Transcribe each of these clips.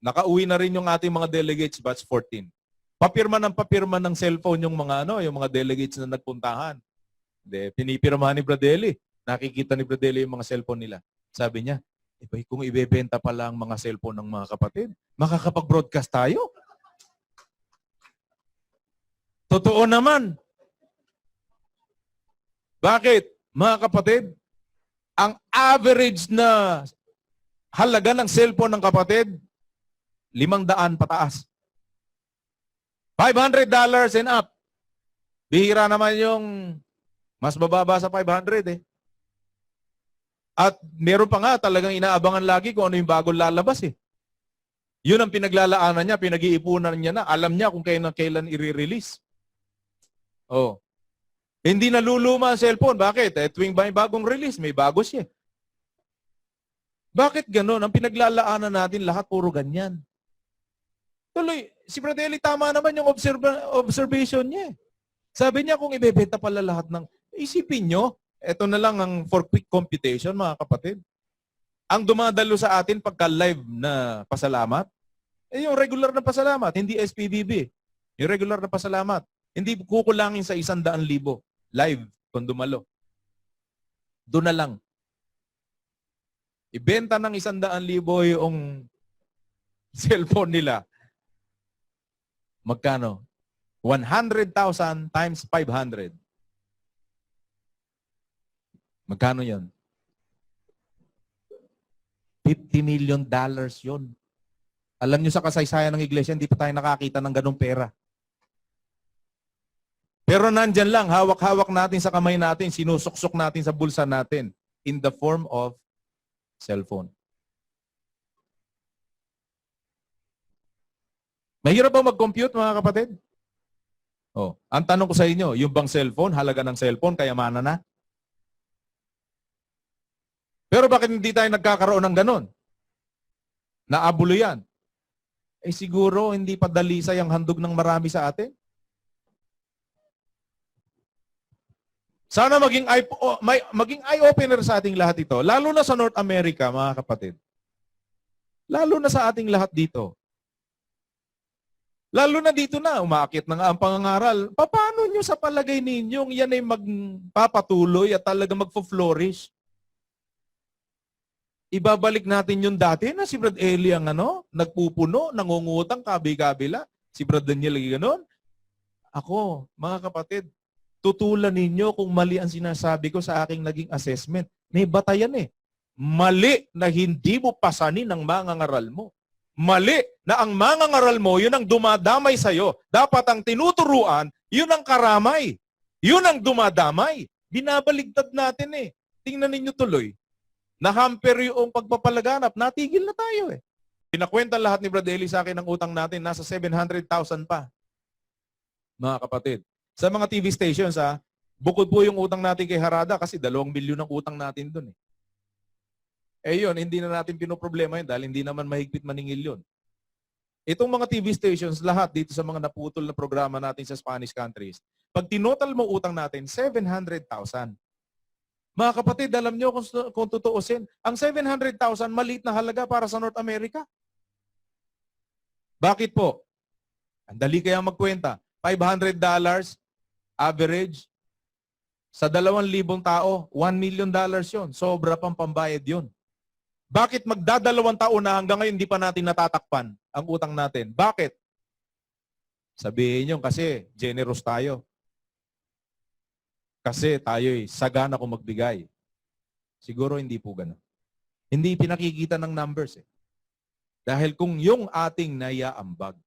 Nakauwi na rin yung ating mga delegates batch 14. Papirma ng papirma ng cellphone yung mga ano, yung mga delegates na nagpuntahan. De, pinipirmahan ni Bradley. Nakikita ni Bradley yung mga cellphone nila. Sabi niya, bay, kung ibebenta pala ang mga cellphone ng mga kapatid, makakapag-broadcast tayo. Totoo naman. Bakit? Mga kapatid, ang average na halaga ng cellphone ng kapatid, limang daan pataas. $500 and up. Bihira naman yung mas bababa sa 500 eh. At meron pa nga talagang inaabangan lagi kung ano yung bagong lalabas eh. Yun ang pinaglalaanan niya, pinag-iipunan niya na. Alam niya kung kailan, kailan i-release. Oh. Hindi naluluma ang cellphone. Bakit? Eh, tuwing may bagong release, may bago siya. Bakit ganun? Ang pinaglalaanan natin, lahat puro ganyan. Tuloy, si Bradelli tama naman yung observa- observation niya. eh. Sabi niya kung ibebenta pala lahat ng, isipin nyo, ito na lang ang for quick computation mga kapatid. Ang dumadalo sa atin pagka live na pasalamat, eh yung regular na pasalamat, hindi SPBB. Yung regular na pasalamat. Hindi kukulangin sa isang daan libo live kung dumalo. Doon na lang. Ibenta ng isang daan libo yung cellphone nila. Magkano? 100,000 times 500. Magkano yon? 50 million dollars yon. Alam nyo sa kasaysayan ng iglesia, hindi pa tayo nakakita ng ganong pera. Pero nandyan lang, hawak-hawak natin sa kamay natin, sinusuksok natin sa bulsa natin in the form of cellphone. Mahirap ba mag-compute mga kapatid? Oh, ang tanong ko sa inyo, yung bang cellphone, halaga ng cellphone, kayamanan na? Pero bakit hindi tayo nagkakaroon ng ganon? Naabulo yan. Eh siguro hindi pa dalisay ang handog ng marami sa atin. Sana maging eye, o, may, maging eye-opener sa ating lahat ito. Lalo na sa North America, mga kapatid. Lalo na sa ating lahat dito. Lalo na dito na, umakit na nga ang pangangaral. Paano nyo sa palagay ninyong yan ay magpapatuloy at talaga magfo-flourish? Ibabalik natin yung dati na si Brad Eli ang ano, nagpupuno, nangungutang kabi-kabila. Si Brad Daniel lagi ganon. Ako, mga kapatid, tutulan ninyo kung mali ang sinasabi ko sa aking naging assessment. May batayan eh. Mali na hindi mo pasanin ang mga ngaral mo. Mali na ang mga ngaral mo, yun ang dumadamay sa'yo. Dapat ang tinuturuan, yun ang karamay. Yun ang dumadamay. Binabaligtad natin eh. Tingnan ninyo tuloy. Nahamper yung pagpapalaganap. Natigil na tayo eh. Pinakwenta lahat ni Brad Eli sa akin ng utang natin. Nasa 700,000 pa. Mga kapatid. Sa mga TV stations ha, bukod po yung utang natin kay Harada kasi dalawang milyon ang utang natin dun eh. Eh yun, hindi na natin pinoproblema yun dahil hindi naman mahigpit maningil yun. Itong mga TV stations, lahat dito sa mga naputol na programa natin sa Spanish countries, pag tinotal mo utang natin, 700,000. Mga kapatid, alam nyo kung, kung tutuusin, ang 700,000 maliit na halaga para sa North America. Bakit po? Ang dali kaya magkwenta. $500 average sa 2,000 tao, $1 million dollars yon. Sobra pang pambayad yon. Bakit magdadalawang taon na hanggang ngayon hindi pa natin natatakpan ang utang natin? Bakit? Sabihin nyo kasi generous tayo. Kasi tayo'y sagana kung magbigay. Siguro hindi po gano'n. Hindi pinakikita ng numbers eh. Dahil kung yung ating naiaambag,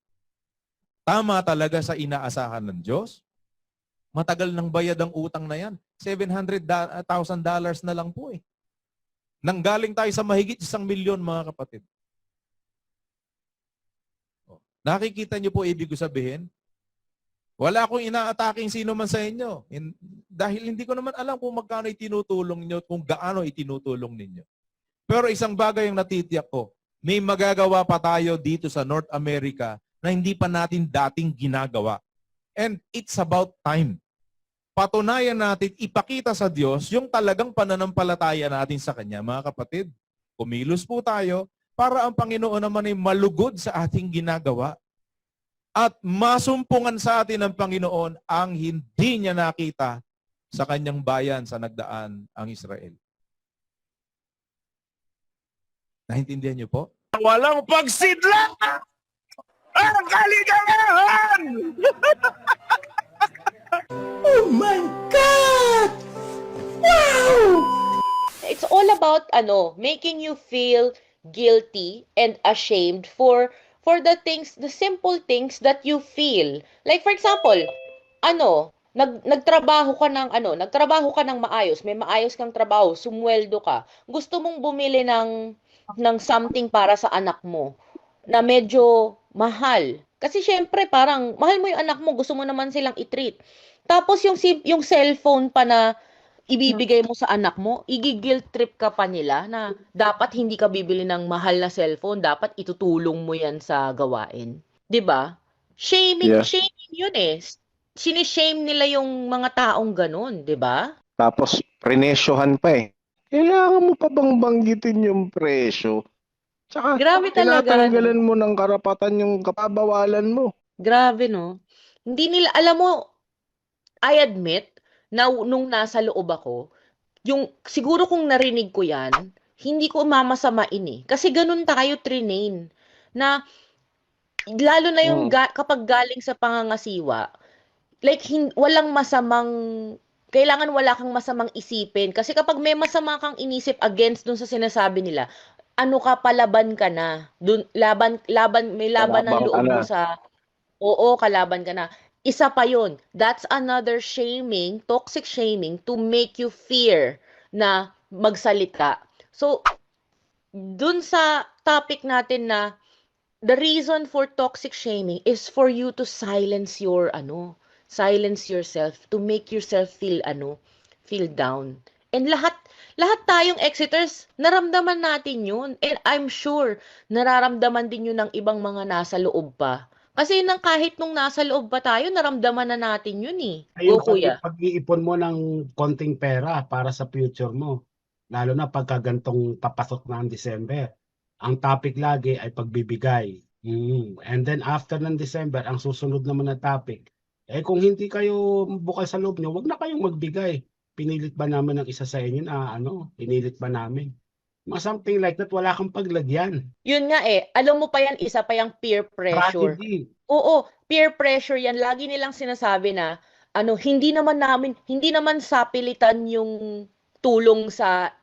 tama talaga sa inaasahan ng Diyos, matagal nang bayad ang utang na yan. $700,000 dollars na lang po eh. Nanggaling tayo sa mahigit isang milyon mga kapatid. Oh, Nakikita niyo po ibig ko sabihin? Wala akong inaataking sino man sa inyo. In- dahil hindi ko naman alam kung magkano itinutulong niyo, kung gaano itinutulong ninyo. Pero isang bagay ang natitiyak ko, may magagawa pa tayo dito sa North America na hindi pa natin dating ginagawa. And it's about time. Patunayan natin, ipakita sa Diyos yung talagang pananampalataya natin sa Kanya. Mga kapatid, kumilos po tayo, para ang Panginoon naman ay malugod sa ating ginagawa at masumpungan sa atin ng Panginoon ang hindi niya nakita sa kanyang bayan sa nagdaan ang Israel. Naintindihan niyo po? Walang pagsidla! Ang kaligayahan! Oh my God! Wow! It's all about ano, making you feel guilty and ashamed for for the things, the simple things that you feel. Like for example, ano, nag nagtrabaho ka ng ano, nagtrabaho ka ng maayos, may maayos kang trabaho, sumweldo ka. Gusto mong bumili ng ng something para sa anak mo na medyo mahal. Kasi syempre parang mahal mo yung anak mo, gusto mo naman silang i-treat. Tapos yung yung cellphone pa na ibibigay mo sa anak mo, igiguilt trip ka pa nila na dapat hindi ka bibili ng mahal na cellphone, dapat itutulong mo yan sa gawain. 'Di ba? Shaming, Yeah. shaming yun eh. Sinishame nila yung mga taong ganun, 'di ba? Tapos, prenesyohan pa eh. Kailangan mo pa bang banggitin yung presyo? Tsaka, Grabe talaga. tinatanggalan mo ng karapatan yung kapabawalan mo. Grabe, no? Hindi nila, alam mo, I admit, na nung nasa loob ako, yung, siguro kung narinig ko yan, hindi ko mamasamain eh. Kasi ganun tayo trinain. Na, lalo na yung Mm. ga- kapag galing sa pangangasiwa, like, hin- walang masamang, kailangan wala kang masamang isipin. Kasi kapag may masama kang inisip against dun sa sinasabi nila, ano ka, palaban ka na. Dun, laban, laban, may laban ng Kalabang ka loob mo sa, oo, kalaban ka na. Isa pa yun. That's another shaming, toxic shaming to make you fear na magsalita. So, dun sa topic natin na the reason for toxic shaming is for you to silence your ano, silence yourself to make yourself feel ano, feel down. And lahat lahat tayong exiters, naramdaman natin yun. And I'm sure, nararamdaman din yun ng ibang mga nasa loob pa. Kasi nang kahit nung nasa loob pa tayo, naramdaman na natin yun eh. Ayun, Go, kuya. pag, pag-iipon mo ng konting pera para sa future mo, lalo na pagka gantong papasok na ang December, ang topic lagi ay pagbibigay. Mm. And then after ng December, ang susunod naman na topic, eh kung hindi kayo bukal sa loob nyo, wag na kayong magbigay. Pinilit ba naman ng isa sa inyo na ano, pinilit ba namin? Mga something like that, wala kang paglagyan. Yun nga eh, alam mo pa yan, isa pa yung peer pressure. Strategy. Oo, peer pressure yan. Lagi nilang sinasabi na, ano, hindi naman namin, hindi naman sapilitan yung tulong sa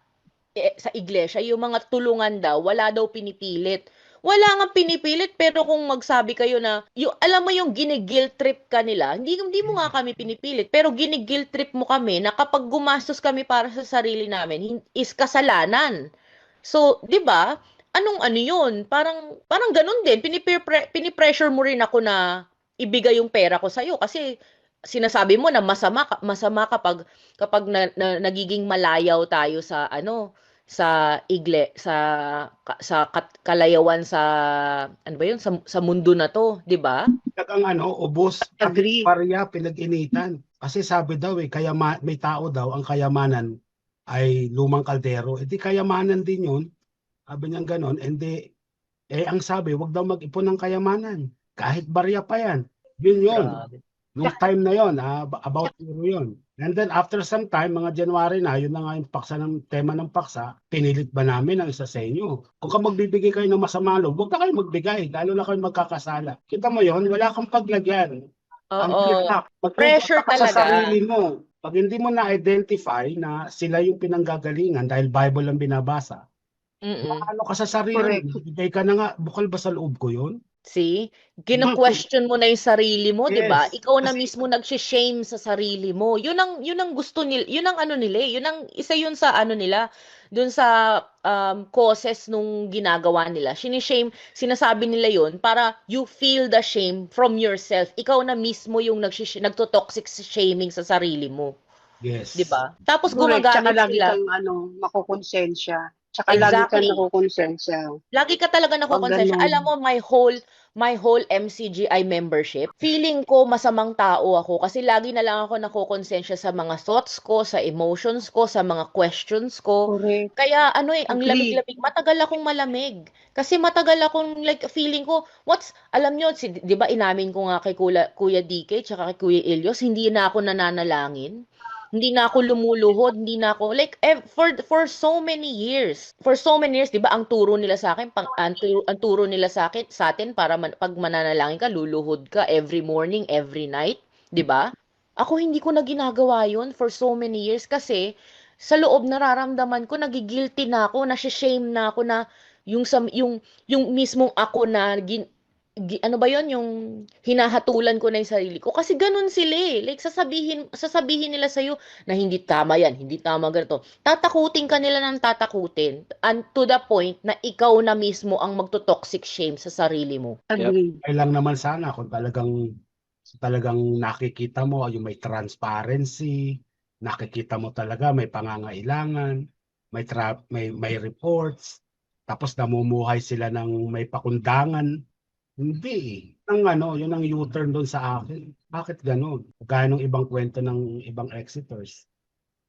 eh, sa iglesia. Yung mga tulungan daw, wala daw pinipilit. Wala nga pinipilit, pero kung magsabi kayo na, yung, alam mo yung ginigil trip ka nila, hindi, hindi mo nga kami pinipilit, pero ginigil trip mo kami na kapag gumastos kami para sa sarili namin, is kasalanan. So, 'di ba? Anong ano 'yun? Parang parang ganun din. Pinipre pinipressure mo rin ako na ibigay yung pera ko sa iyo kasi sinasabi mo na masama masama kapag kapag na, na- nagiging malayaw tayo sa ano sa igle sa sa kat- kalayawan sa ano ba 'yun sa, sa mundo na to, 'di ba? Ang ano, ubos. Agree. Parya, pinag-initan. Kasi sabi daw eh, kayama, may tao daw, ang kayamanan ay lumang kaldero. Eh di kayamanan din yun. Sabi niya ganon. And di, eh ang sabi, wag daw mag-ipon ng kayamanan. Kahit barya pa yan. Yun yun. Nung time na yun, ah, ab- about zero yun. And then after some time, mga January na, yun na nga yung paksa ng tema ng paksa, pinilit ba namin ang isa sa inyo? Kung ka magbibigay kayo ng masama loob, huwag na kayo magbigay, lalo na kayo magkakasala. Kita mo yun, wala kang paglagyan. Ang Oo. Magpupunta Pressure ka sa talaga. sarili mo. Pag hindi mo na-identify na sila yung pinanggagalingan dahil Bible ang binabasa, Mm-mm. ano ka sa sarili? Bigay ka na nga, bukal ba sa loob ko yun? See? Kino-question mo na yung sarili mo, 'di ba? Yes. Ikaw na Kasi- mismo nagshi-shame sa sarili mo. 'Yun ang 'yun ang gusto nila, 'yun ang ano nila, eh. 'yun ang isa 'yun sa ano nila, dun sa um, causes nung ginagawa nila. Shini-shame, sinasabi nila 'yun para you feel the shame from yourself. Ikaw na mismo yung nagshi nagto-toxic shaming sa sarili mo, Yes. 'di ba? Tapos Correct. Tsaka gumagamit lagi sila. kang ano, makukonsensya. Tsaka lagi Exactly. kang nakukonsensya. Lagi ka talaga nakukonsensya. Alam mo, my whole my whole MCGI membership, feeling ko masamang tao ako kasi lagi na lang ako nakokonsensya sa mga thoughts ko, sa emotions ko, sa mga questions ko. Correct. Kaya ano eh, ang lamig-lamig. Matagal akong malamig. Kasi matagal akong like feeling ko, what's, alam nyo, si, di ba inamin ko nga kay Kuya, Kuya DK tsaka kay Kuya Elios, hindi na ako nananalangin. Hindi na ako lumuluhod, hindi na ako, like, ev- for, for so many years. For so many years, di ba, ang turo nila sa akin, pang, ang, turo, ang turo nila sa akin, sa atin, para man, pag mananalangin ka, luluhod ka every morning, every night, di ba? Ako hindi ko na ginagawa yun for so many years kasi sa loob nararamdaman ko nagigilty na ako, na-shame na ako na yung sam yung yung mismong ako na gin, gi- ano ba yon yung hinahatulan ko na yung sarili ko kasi ganun sila eh. Like sasabihin sasabihin nila sa na hindi tama yan, hindi tama ganito. Tatakutin ka nila ng tatakutin and to the point na ikaw na mismo ang magto-toxic shame sa sarili mo. Agree. Ay lang naman sana kung talagang talagang nakikita mo yung may transparency, nakikita mo talaga may pangangailangan, may tra- may may reports, tapos namumuhay sila ng may pakundangan. Hindi eh. Ang ano, yun ang U-turn doon sa akin. Bakit ganun? Gaya ng ibang kwento ng ibang exiters.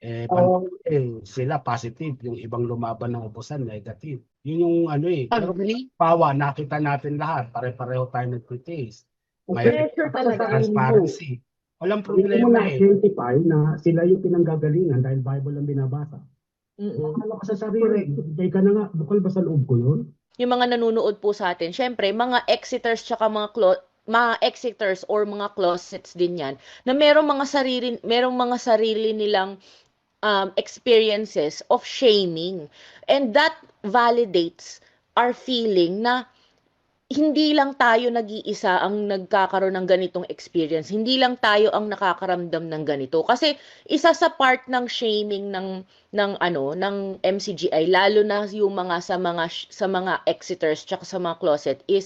Eh, pan- eh, sila positive, yung ibang lumaban ng ubusan negative. Yun yung ano eh. Pero Agree. pawa, nakita natin lahat. Pare-pareho tayo nagtitiis. May Pressure talaga. transparency. Walang Hindi mo problema eh. na-identify na sila yung pinanggagalingan dahil Bible ang binabasa. Mm-mm. Akala ka sa sarili, teka na nga, bukal ba sa loob ko yun? Yung mga nanonood po sa atin, syempre, mga exiters tsaka mga clo- mga exiters or mga closets din yan, na merong mga sarili, merong mga sarili nilang um, experiences of shaming. And that validates our feeling na hindi lang tayo nag-iisa ang nagkakaroon ng ganitong experience. Hindi lang tayo ang nakakaramdam ng ganito. Kasi isa sa part ng shaming ng ng ano ng MCGI lalo na yung mga sa mga sa mga exiters tsaka sa mga closet is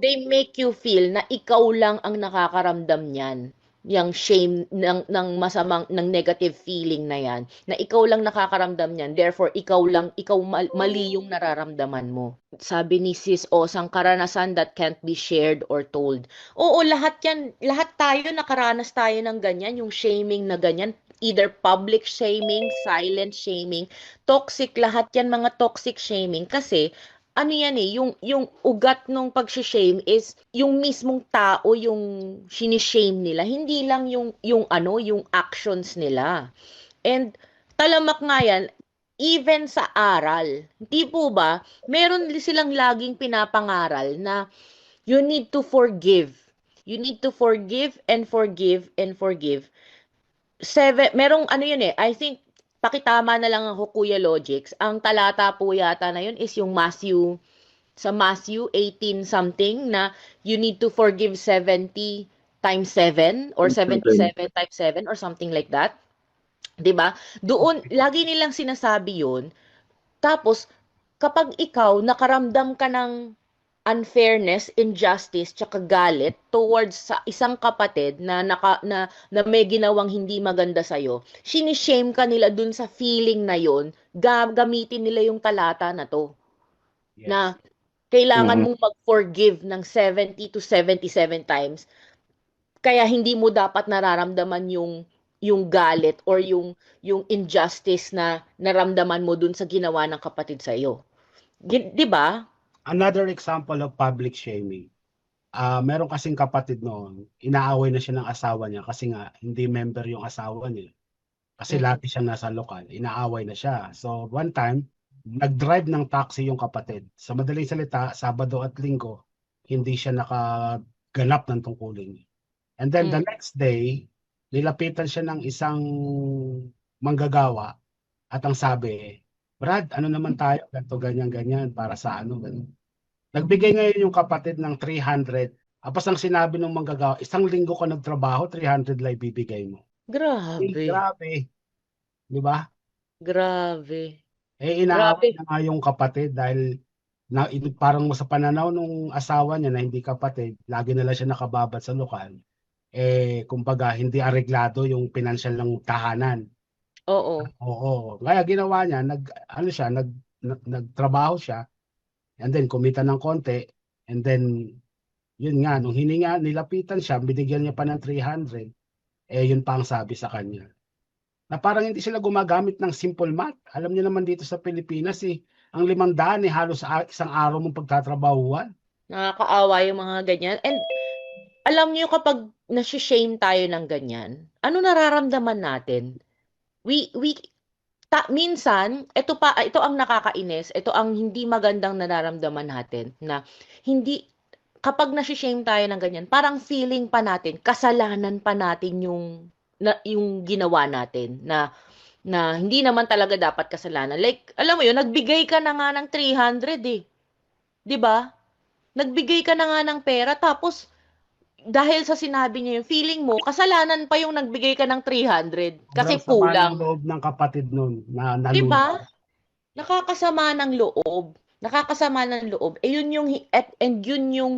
they make you feel na ikaw lang ang nakakaramdam niyan yung shame ng ng masamang ng negative feeling na yan na ikaw lang nakakaramdam niyan therefore ikaw lang ikaw mal- mali yung nararamdaman mo. Sabi ni Sis Osang karanasan that can't be shared or told. Oo lahat yan lahat tayo nakaranas tayo ng ganyan yung shaming na ganyan either public shaming, silent shaming, toxic lahat yan mga toxic shaming kasi ano yan eh, yung, yung ugat ng pag-shame is yung mismong tao yung sinishame nila, hindi lang yung, yung ano, yung actions nila. And talamak nga yan, even sa aral, hindi po ba, meron silang laging pinapangaral na you need to forgive. You need to forgive and forgive and forgive seven, merong ano yun eh, I think, pakitama na lang ako Kuya Logics, ang talata po yata na yun is yung Matthew, sa Matthew 18 something na you need to forgive 70 times 7 or 77 times 7 or something like that. 'Di ba? Doon lagi nilang sinasabi 'yun. Tapos kapag ikaw nakaramdam ka ng unfairness, injustice, tsaka galit towards sa isang kapatid na naka, na, na may ginawang hindi maganda sa'yo, sinishame ka nila dun sa feeling na yon gagamitin nila yung talata na to. Yes. Na kailangan Mhm. mong mag-forgive ng 70 to 77 times. Kaya hindi mo dapat nararamdaman yung yung galit or yung yung injustice na naramdaman mo dun sa ginawa ng kapatid sa iyo. 'Di ba? Another example of public shaming. Ah, meron kasing kapatid noon, inaaway na siya ng asawa niya kasi nga hindi member yung asawa niya. Kasi Mm. lagi siyang nasa lokal, inaaway na siya. So one time, nag-drive ng taxi yung kapatid. Sa madaling salita, Sabado at Linggo, hindi siya nakaganap ng tungkulin niya. And then the Mm. next day, nilapitan siya ng isang manggagawa at ang sabi, Brad, ano naman tayo, ganito, ganyan, ganyan, para sa ano, ganun. Nagbigay ngayon yung kapatid ng 300. Tapos ang sinabi ng manggagawa, isang linggo ka nagtrabaho, 300 lang ibibigay mo. Eh, Grabe. grabe. Di ba? Grabe. Eh, Grabe. na nga yung kapatid dahil na, parang sa pananaw nung asawa niya na hindi kapatid, lagi na lang siya nakababad sa lokal. Eh, kumbaga, hindi areglado yung pinansyal ng tahanan. Oo. Oo. Kaya ginawa niya, nag, ano siya, nag, nag- nagtrabaho siya, and then kumita ng konti, and then Yun nga, nung hininga, nilapitan siya, binigyan niya pa ng 300, eh yun pa ang sabi sa kanya. Na parang hindi sila gumagamit ng simple math. Alam niyo naman dito sa Pilipinas, eh, ang limandaan eh, halos isang araw mong pagtatrabahuan. Nakakaawa yung mga ganyan. And alam niyo kapag nasi-shame tayo ng ganyan, ano nararamdaman natin? We we ta, minsan ito pa ito ang nakakainis, ito ang hindi magandang nararamdaman natin na hindi kapag nasi-shame tayo ng ganyan, parang feeling pa natin, kasalanan pa natin yung na, yung ginawa natin na na hindi naman talaga dapat kasalanan. Like, alam mo yun, nagbigay ka na nga ng 300 eh. 'Di ba? nagbigay ka na nga ng pera tapos dahil sa sinabi niya yung feeling mo, kasalanan pa yung nagbigay ka ng 300 kasi sama kulang. ng loob ng kapatid nun na nalulung. 'Di ba? Nakakasama ng loob. Nakakasama ng loob. Eh yun yung and yun yung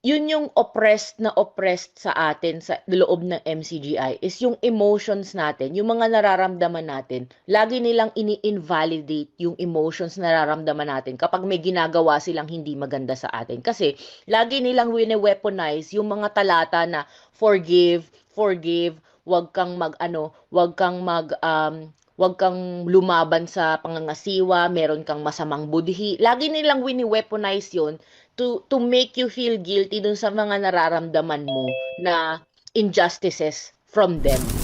yun yung oppressed na oppressed sa atin sa loob ng MCGI is yung emotions natin, yung mga nararamdaman natin. Lagi nilang ini-invalidate yung emotions na nararamdaman natin kapag may ginagawa silang hindi maganda sa atin. Kasi lagi nilang wine-weaponize yung mga talata na forgive, forgive, wag kang mag ano, wag kang mag um, wag kang lumaban sa pangangasiwa, meron kang masamang budhi. Lagi nilang wini-weaponize 'yon to to make you feel guilty dun sa mga nararamdaman mo na injustices from them.